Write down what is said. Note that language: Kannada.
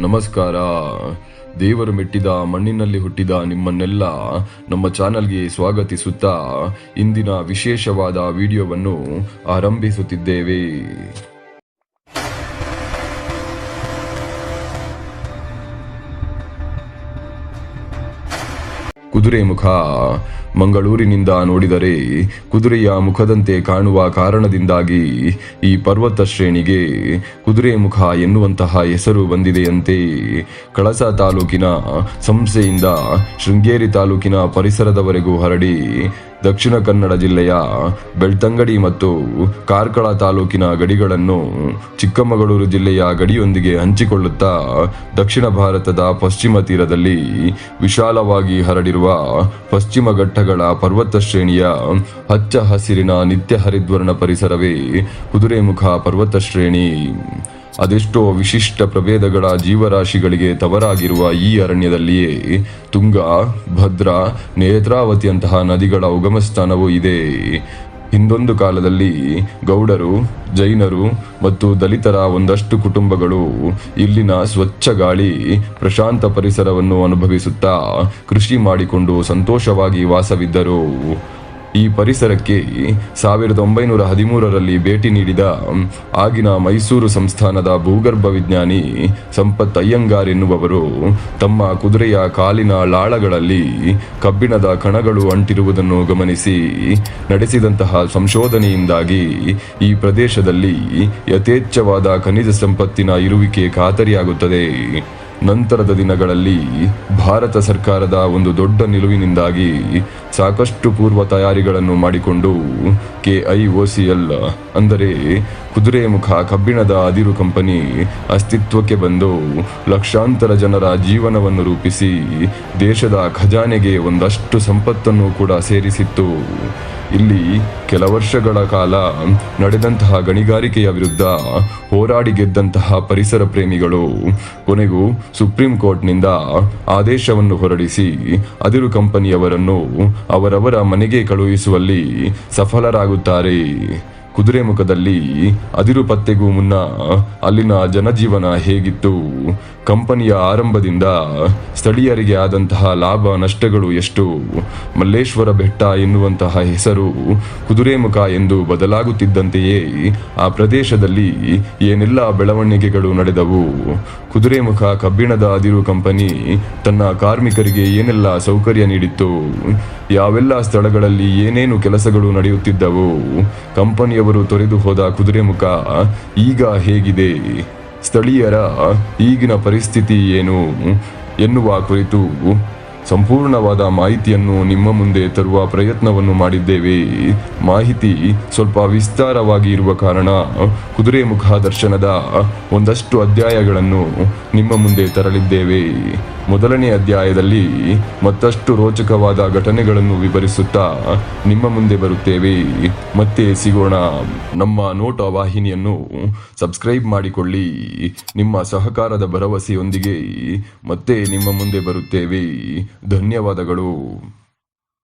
ನಮಸ್ಕಾರ. ದೇವರು ಮೆಟ್ಟಿದ ಮಣ್ಣಿನಲ್ಲಿ ಹುಟ್ಟಿದ ನಿಮ್ಮನ್ನೆಲ್ಲ ನಮ್ಮ ಚಾನಲ್ಗೆ ಸ್ವಾಗತಿಸುತ್ತಾ ಇಂದಿನ ವಿಶೇಷವಾದ ವಿಡಿಯೋವನ್ನು ಆರಂಭಿಸುತ್ತಿದ್ದೇವೆ. ಕುದುರೆ ಮುಖ. ಮಂಗಳೂರಿನಿಂದ ನೋಡಿದರೆ ಕುದುರೆಯ ಮುಖದಂತೆ ಕಾಣುವ ಕಾರಣದಿಂದಾಗಿ ಈ ಪರ್ವತ ಶ್ರೇಣಿಗೆ ಕುದುರೆ ಮುಖ ಎನ್ನುವಂತಹ ಹೆಸರು ಬಂದಿದೆಯಂತೆ. ಕಳಸ ತಾಲೂಕಿನ ಸಂಸ್ಥೆಯಿಂದ ಶೃಂಗೇರಿ ತಾಲೂಕಿನ ಪರಿಸರದವರೆಗೂ ಹರಡಿ ದಕ್ಷಿಣ ಕನ್ನಡ ಜಿಲ್ಲೆಯ ಬೆಳ್ತಂಗಡಿ ಮತ್ತು ಕಾರ್ಕಳ ತಾಲೂಕಿನ ಗಡಿಗಳನ್ನು ಚಿಕ್ಕಮಗಳೂರು ಜಿಲ್ಲೆಯ ಗಡಿಯೊಂದಿಗೆ ಹಂಚಿಕೊಳ್ಳುತ್ತಾ ದಕ್ಷಿಣ ಭಾರತದ ಪಶ್ಚಿಮ ತೀರದಲ್ಲಿ ವಿಶಾಲವಾಗಿ ಹರಡಿರುವ ಪಶ್ಚಿಮ ಘಟ್ಟಗಳ ಪರ್ವತ ಶ್ರೇಣಿಯ ಹಚ್ಚ ಹಸಿರಿನ ನಿತ್ಯ ಹರಿದ್ವರ್ಣ ಪರಿಸರವೇ ಕುದುರೆಮುಖ ಪರ್ವತ ಶ್ರೇಣಿ. ಅದೆಷ್ಟೋ ವಿಶಿಷ್ಟ ಪ್ರಭೇದಗಳ ಜೀವರಾಶಿಗಳಿಗೆ ತವರಾಗಿರುವ ಈ ಅರಣ್ಯದಲ್ಲಿಯೇ ತುಂಗ, ಭದ್ರಾ, ನೇತ್ರಾವತಿಯಂತಹ ನದಿಗಳ ಉಗಮ ಸ್ಥಾನವೂ ಇದೆ. ಹಿಂದೊಂದು ಕಾಲದಲ್ಲಿ ಗೌಡರು, ಜೈನರು ಮತ್ತು ದಲಿತರ ಒಂದಷ್ಟು ಕುಟುಂಬಗಳು ಇಲ್ಲಿನ ಸ್ವಚ್ಛ ಗಾಳಿ, ಪ್ರಶಾಂತ ಪರಿಸರವನ್ನು ಅನುಭವಿಸುತ್ತಾ ಕೃಷಿ ಮಾಡಿಕೊಂಡು ಸಂತೋಷವಾಗಿ ವಾಸವಿದ್ದರು. ಈ ಪರಿಸರಕ್ಕೆ ಸಾವಿರದ ಒಂಬೈನೂರ ಹದಿಮೂರರಲ್ಲಿ ಭೇಟಿ ನೀಡಿದ ಆಗಿನ ಮೈಸೂರು ಸಂಸ್ಥಾನದ ಭೂಗರ್ಭ ವಿಜ್ಞಾನಿ ಸಂಪತ್ ಅಯ್ಯಂಗಾರ್ ಎನ್ನುವವರು, ತಮ್ಮ ಕುದುರೆಯ ಕಾಲಿನ ಲಾಳಗಳಲ್ಲಿ ಕಬ್ಬಿಣದ ಕಣಗಳು ಅಂಟಿರುವುದನ್ನು ಗಮನಿಸಿ ನಡೆಸಿದಂತಹ ಸಂಶೋಧನೆಯಿಂದಾಗಿ ಈ ಪ್ರದೇಶದಲ್ಲಿ ಯಥೇಚ್ಛವಾದ ಖನಿಜ ಸಂಪತ್ತಿನ ಇರುವಿಕೆ ಖಾತರಿಯಾಗುತ್ತದೆ. ನಂತರದ ದಿನಗಳಲ್ಲಿ ಭಾರತ ಸರ್ಕಾರದ ಒಂದು ದೊಡ್ಡ ನಿಲುವಿನಿಂದಾಗಿ ಸಾಕಷ್ಟು ಪೂರ್ವ ತಯಾರಿಗಳನ್ನು ಮಾಡಿಕೊಂಡು K I O C L, ಅಂದರೆ ಕುದುರೆಮುಖ ಕಬ್ಬಿಣದ ಅದಿರು ಕಂಪನಿ, ಅಸ್ತಿತ್ವಕ್ಕೆ ಬಂದು ಲಕ್ಷಾಂತರ ಜನರ ಜೀವನವನ್ನು ರೂಪಿಸಿ ದೇಶದ ಖಜಾನೆಗೆ ಒಂದಷ್ಟು ಸಂಪತ್ತನ್ನು ಕೂಡ ಸೇರಿಸಿತ್ತು. ಇಲ್ಲಿ ಕೆಲ ವರ್ಷಗಳ ಕಾಲ ನಡೆದಂತಹ ಗಣಿಗಾರಿಕೆಯ ವಿರುದ್ಧ ಹೋರಾಡಿ ಗೆದ್ದಂತಹ ಪರಿಸರ ಪ್ರೇಮಿಗಳು. ಕೊನೆಗೂ ಸುಪ್ರೀಂ ಕೋರ್ಟ್ನಿಂದ ಆದೇಶವನ್ನು ಹೊರಡಿಸಿ ಅದಿರು ಕಂಪನಿಯವರನ್ನು ಅವರವರ ಮನೆಗೆ ಕಳುಹಿಸುವಲ್ಲಿ ಸಫಲರಾಗುತ್ತಾರೆ. ಕುದುರೆಮುಖದಲ್ಲಿ ಅದಿರು ಪತ್ತೆಗೂ ಮುನ್ನ ಅಲ್ಲಿನ ಜನಜೀವನ ಹೇಗಿತ್ತು? ಕಂಪನಿಯ ಆರಂಭದಿಂದ ಸ್ಥಳೀಯರಿಗೆ ಆದಂತಹ ಲಾಭ ನಷ್ಟಗಳು ಎಷ್ಟು? ಮಲ್ಲೇಶ್ವರ ಬೆಟ್ಟ ಎನ್ನುವಂತಹ ಹೆಸರು ಕುದುರೆಮುಖ ಎಂದು ಬದಲಾಗುತ್ತಿದ್ದಂತೆಯೇ ಆ ಪ್ರದೇಶದಲ್ಲಿ ಏನೆಲ್ಲ ಬೆಳವಣಿಗೆಗಳು ನಡೆದವು? ಕುದುರೆಮುಖ ಕಬ್ಬಿಣದ ಅದಿರು ಕಂಪನಿ ತನ್ನ ಕಾರ್ಮಿಕರಿಗೆ ಏನೆಲ್ಲ ಸೌಕರ್ಯ ನೀಡಿತ್ತು? ಯಾವೆಲ್ಲ ಸ್ಥಳಗಳಲ್ಲಿ ಏನೇನು ಕೆಲಸಗಳು ನಡೆಯುತ್ತಿದ್ದವು? ಕಂಪನಿಯವರು ತೊರೆದು ಹೋದ ಕುದುರೆಮುಖ ಈಗ ಹೇಗಿದೆ? ಸ್ಥಳೀಯರ ಈಗಿನ ಪರಿಸ್ಥಿತಿ ಏನು? ಎನ್ನುವ ಕುರಿತು ಸಂಪೂರ್ಣವಾದ ಮಾಹಿತಿಯನ್ನು ನಿಮ್ಮ ಮುಂದೆ ತರುವ ಪ್ರಯತ್ನವನ್ನು ಮಾಡಿದ್ದೇವೆ. ಮಾಹಿತಿ ಸ್ವಲ್ಪ ವಿಸ್ತಾರವಾಗಿ ಇರುವ ಕಾರಣ ಕುದುರೆಮುಖ ದರ್ಶನದ ಒಂದಷ್ಟು ಅಧ್ಯಾಯಗಳನ್ನು ನಿಮ್ಮ ಮುಂದೆ ತರಲಿದ್ದೇವೆ. ಮೊದಲನೇ ಅಧ್ಯಾಯದಲ್ಲಿ ಮತ್ತಷ್ಟು ರೋಚಕವಾದ ಘಟನೆಗಳನ್ನು ವಿವರಿಸುತ್ತಾ ನಿಮ್ಮ ಮುಂದೆ ಬರುತ್ತೇವೆ. ಮತ್ತೆ ಸಿಗೋಣ. ನಮ್ಮ ನೋಟ ವಾಹಿನಿಯನ್ನು ಸಬ್ಸ್ಕ್ರೈಬ್ ಮಾಡಿಕೊಳ್ಳಿ. ನಿಮ್ಮ ಸಹಕಾರದ ಭರವಸೆಯೊಂದಿಗೆ ಮತ್ತೆ ನಿಮ್ಮ ಮುಂದೆ ಬರುತ್ತೇವೆ. ಧನ್ಯವಾದಗಳು.